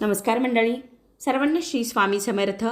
नमस्कार मंडळी. सर्वांना श्री स्वामी समर्थ.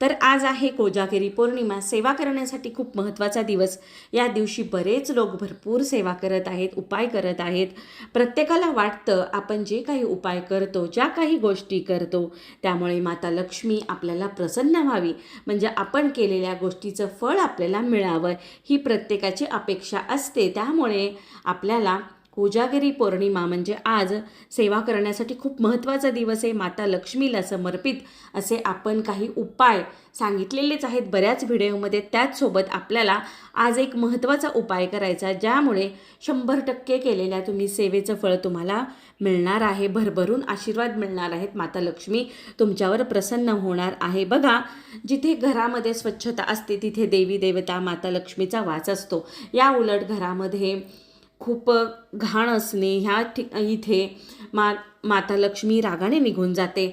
तर आज आहे कोजागिरी पौर्णिमा. सेवा करण्यासाठी खूप महत्त्वाचा दिवस. या दिवशी बरेच लोक भरपूर सेवा करत आहेत उपाय करत आहेत. प्रत्येकाला वाटतं आपण जे काही उपाय करतो ज्या काही गोष्टी करतो त्यामुळे माता लक्ष्मी आपल्याला प्रसन्न व्हावी. म्हणजे आपण केलेल्या गोष्टीचं फळ आपल्याला मिळावं. ही प्रत्येकाची अपेक्षा असते. त्यामुळे आपल्याला कोजागिरी पौर्णिमा म्हणजे आज सेवा करण्यासाठी खूप महत्त्वाचा दिवस आहे माता लक्ष्मीला समर्पित असे आपण काही उपाय सांगितलेलेच आहेत. बऱ्याच व्हिडिओमध्ये त्याचसोबत आपल्याला आज एक महत्त्वाचा उपाय करायचा ज्यामुळे शंभर टक्के केलेल्या तुम्ही सेवेचं फळ तुम्हाला मिळणार आहे भरभरून आशीर्वाद मिळणार आहेत. माता लक्ष्मी तुमच्यावर प्रसन्न होणार आहे. बघा जिथे घरामध्ये स्वच्छता असते तिथे देवी देवता माता लक्ष्मीचा वास असतो. या उलट घरामध्ये खूप घाण असणे ह्या ठिक इथे मा माता लक्ष्मी रागाने निघून जाते.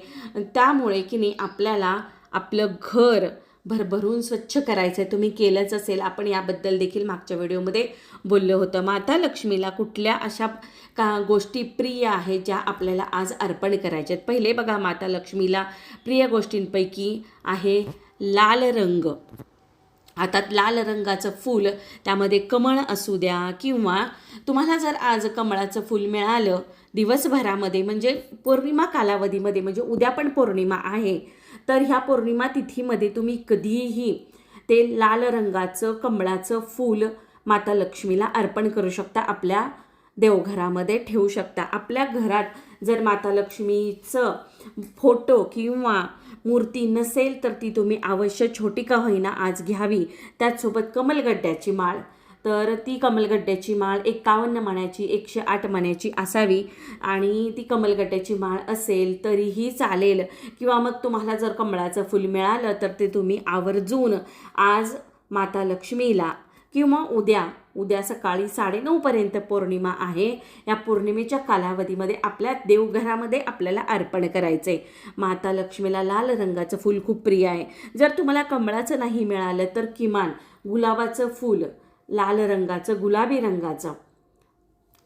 त्यामुळे की नाही आपल्याला आपलं घर भरभरून स्वच्छ करायचं आहे तुम्ही केलंच असेल. आपण याबद्दल देखील मागच्या व्हिडिओमध्ये बोललं होतं. माता लक्ष्मीला कुठल्या अशा का गोष्टी प्रिय आहेत ज्या आपल्याला आज अर्पण करायच्या आहेत? पहिले बघा माता लक्ष्मीला प्रिय गोष्टींपैकी आहे लाल रंग. हातात लाल रंगाचं फूल त्यामध्ये कमळ असू द्या किंवा तुम्हाला जर आज कमळाचं फूल मिळालं दिवसभरामध्ये म्हणजे पौर्णिमा कालावधीमध्ये म्हणजे उद्या पण पौर्णिमा आहे तर ह्या पौर्णिमा तिथीमध्ये तुम्ही कधीही ते लाल रंगाचं कमळाचं फूल माता लक्ष्मीला अर्पण करू शकता आपल्या देवघरामध्ये ठेवू शकता. आपल्या घरात जर माता लक्ष्मीचं फोटो किंवा मूर्ती नसेल तर ती तुम्ही अवश्य छोटी का होईना आज घ्यावी. त्याचसोबत कमलगड्ड्याची माळ. तर ती कमलगड्ड्याची माळ एकावन्न मण्याची एकशे आठ मण्याची असावी. आणि ती कमलगड्ड्याची माळ असेल तरीही चालेल. किंवा मग तुम्हाला जर कमळाचं फूल मिळालं तर ते तुम्ही आवर्जून आज माता लक्ष्मीला किंवा उद्या उद्या सकाळी साडेनऊपर्यंत पौर्णिमा आहे. या पौर्णिमेच्या कालावधीमध्ये आपल्या देवघरामध्ये आपल्याला अर्पण करायचं आहे माता लक्ष्मीला लाल रंगाचं फूल खूप प्रिय आहे. जर तुम्हाला कमळाचं नाही मिळालं तर किमान गुलाबाचं फूल लाल रंगाचं गुलाबी रंगाचं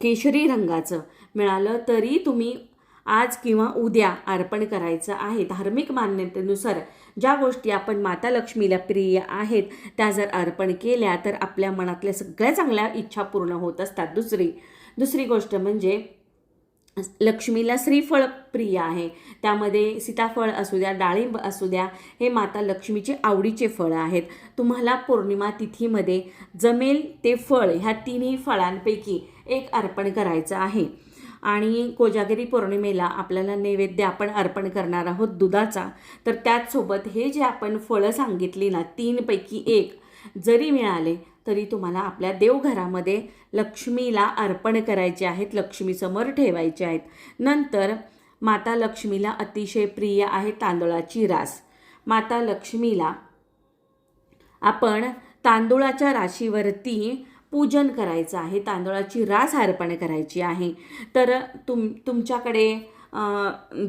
केशरी रंगाचं मिळालं तरी तुम्ही आज किंवा उद्या अर्पण करायचं आहे. धार्मिक मान्यतेनुसार ज्या गोष्टी आपण माता लक्ष्मीला प्रिय आहेत त्या जर अर्पण केल्या तर आपल्या मनातल्या सगळ्या चांगल्या इच्छा पूर्ण होत असतात. दुसरी दुसरी गोष्ट म्हणजे लक्ष्मीला श्रीफळ प्रिय आहे. त्यामध्ये सीताफळ असू द्या डाळिंब असू द्या हे माता लक्ष्मीचे आवडीचे फळ आहेत. तुम्हाला पौर्णिमा तिथीमध्ये जमेल ते फळ ह्या तिन्ही फळांपैकी एक अर्पण करायचं आहे. आणि कोजागिरी पौर्णिमेला आपल्याला नैवेद्य आपण अर्पण करणार आहोत दुधाचा. तर त्याचसोबत हे जे आपण फळं सांगितली ना तीनपैकी एक जरी मिळाले तरी तुम्हाला आपल्या देवघरामध्ये लक्ष्मीला अर्पण करायचे आहेत लक्ष्मीसमोर ठेवायचे आहेत. नंतर माता लक्ष्मीला अतिशय प्रिय आहे तांदळाची रास. माता लक्ष्मीला आपण तांदूळाच्या राशीवरती पूजन करायचं आहे तांदळाची रास अर्पण करायची आहे. तर तुम तुमच्याकडे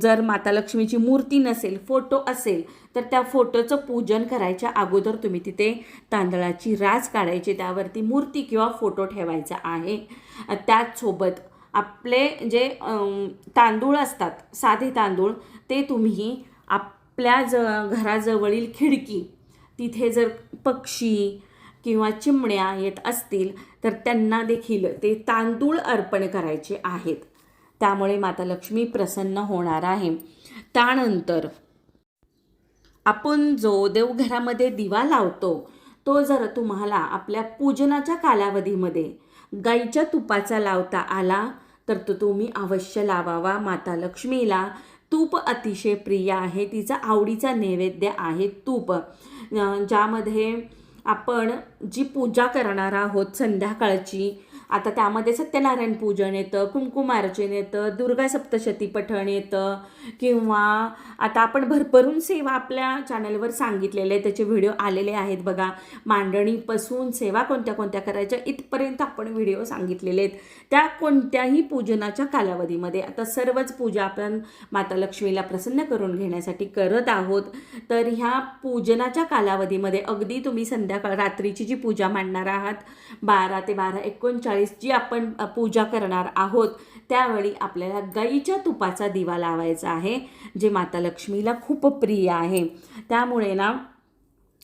जर माता लक्ष्मीची मूर्ती नसेल फोटो असेल तर त्या फोटोचं पूजन करायच्या अगोदर तुम्ही तिथे तांदळाची रास काढायची त्यावरती मूर्ती किंवा फोटो ठेवायचा आहे. त्याचसोबत आपले जे तांदूळ असतात साधे तांदूळ ते तुम्ही आपल्या ज घराजवळील खिडकी तिथे जर पक्षी किंवा चिमण्या येत असतील तर त्यांना देखील ते तांदूळ अर्पण करायचे आहेत. त्यामुळे माता लक्ष्मी प्रसन्न होणार आहे. त्यानंतर आपण जो देवघरामध्ये दिवा लावतो तो जर तुम्हाला आपल्या पूजनाच्या कालावधीमध्ये गाईच्या तुपाचा लावता आला तर तो तुम्ही अवश्य लावावा. माता लक्ष्मीला तूप अतिशय प्रिय आहे. तिचा आवडीचा नैवेद्य आहे तूप. ज्यामध्ये आपण जी पूजा करणार आहोत संध्याकाळची आता त्यामध्ये सत्यनारायण पूजन येतं कुंकुमार्चन येतं दुर्गा सप्तशती पठण येतं किंवा आता आपण भरभरून सेवा आपल्या चॅनलवर सांगितलेले आहे त्याचे व्हिडिओ आलेले आहेत बघा. मांडणीपासून सेवा कोणत्या कोणत्या करायच्या इथपर्यंत आपण व्हिडिओ सांगितलेले आहेत. त्या कोणत्याही पूजनाच्या कालावधीमध्ये आता सर्वच पूजा आपण माता लक्ष्मीला प्रसन्न करून घेण्यासाठी करत आहोत. तर ह्या पूजनाच्या कालावधीमध्ये अगदी तुम्ही संध्याकाळ रात्रीची जी पूजा मांडणार आहात बारा ते बारा एकोणचाळीस त्यावेळेस जी आपण पूजा करणार आहोत त्यावेळी आपल्याला गाईच्या तुपाचा दिवा लावायचा आहे जे माता लक्ष्मीला खूप प्रिय आहे. त्यामुळे ना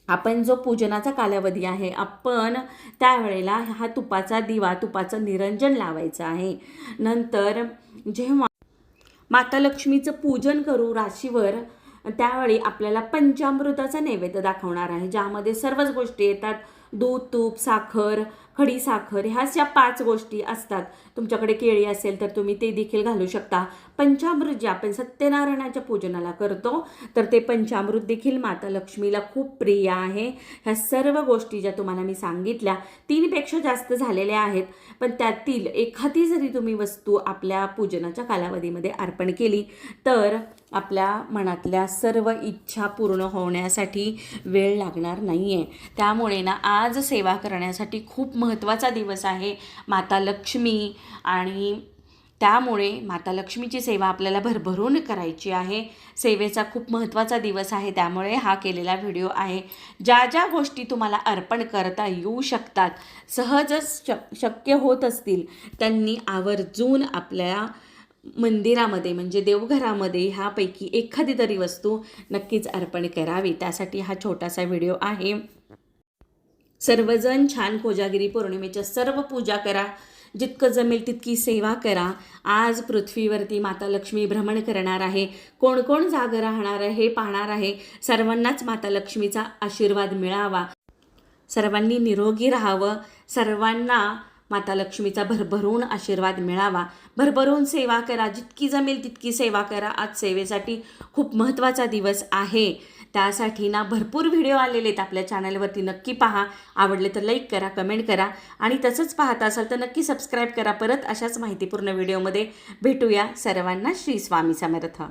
आपण जो पूजनाचा कालावधी आहे आपण त्यावेळेला हा तुपाचा दिवा तुपाचं निरंजन लावायचं आहे. नंतर जेव्हा माता लक्ष्मीचं पूजन करू राशीवर त्यावेळी आपल्याला पंचामृताचा नैवेद्य दाखवणार आहे ज्यामध्ये सर्वच गोष्टी येतात. दूध तूप साखर खडी साखर ह्या ज्या पाच गोष्टी असतात तुमच्याकडे केळी असेल तर तुम्ही ते देखील घालू शकता. पंचामृत जे आपण सत्यनारायणाच्या पूजनाला करतो तर ते पंचामृत देखील माता लक्ष्मीला खूप प्रिय आहे. ह्या सर्व गोष्टी ज्या तुम्हाला मी सांगितल्या तीनपेक्षा जास्त झालेल्या आहेत पण त्यातील एखादी जरी तुम्ही वस्तू आपल्या पूजनाच्या कालावधीमध्ये अर्पण केली तर आपल्या मनातल्या सर्व इच्छा पूर्ण होण्यासाठी वेळ लागणार नाही आहे त्यामुळे ना आज सेवा करण्यासाठी खूप महत्त्वाचा दिवस आहे. माता लक्ष्मी आणि त्यामुळे माता लक्ष्मीची सेवा आपल्याला भरभरून करायची आहे. सेवेचा खूप महत्त्वाचा दिवस आहे त्यामुळे हा केलेला व्हिडिओ आहे. ज्या ज्या गोष्टी तुम्हाला अर्पण करता येऊ शकतात सहजच शक शक्य होत असतील त्यांनी आवर्जून आपल्या मंदिरामध्ये म्हणजे देवघरामध्ये ह्यापैकी एखादी तरी वस्तू नक्कीच अर्पण करावी. त्यासाठी हा छोटासा व्हिडिओ आहे. सर्वजण छान कोजागिरी पौर्णिमेच्या सर्व पूजा करा. जितकं जमेल तितकी सेवा करा. आज पृथ्वीवरती माता लक्ष्मी भ्रमण करणार आहे. कोण कोण जागं राहणार आहे हे पाहणार आहे. सर्वांनाच माता लक्ष्मीचा आशीर्वाद मिळावा. सर्वांनी निरोगी राहावं. सर्वांना माता लक्ष्मीचा भरभरून आशीर्वाद मिळावा. भरभरून सेवा करा. जितकी जमेल तितकी सेवा करा. आज सेवेसाठी खूप महत्त्वाचा दिवस आहे. त्यासाठी ना भरपूर व्हिडिओ आलेले आहेत आपल्या चॅनलवरती नक्की पहा. आवडले तर लाईक करा कमेंट करा. आणि तसंच पाहत असाल तर नक्की सबस्क्राईब करा. परत अशाच माहितीपूर्ण व्हिडिओमध्ये भेटूया. सर्वांना श्री स्वामी समर्थ.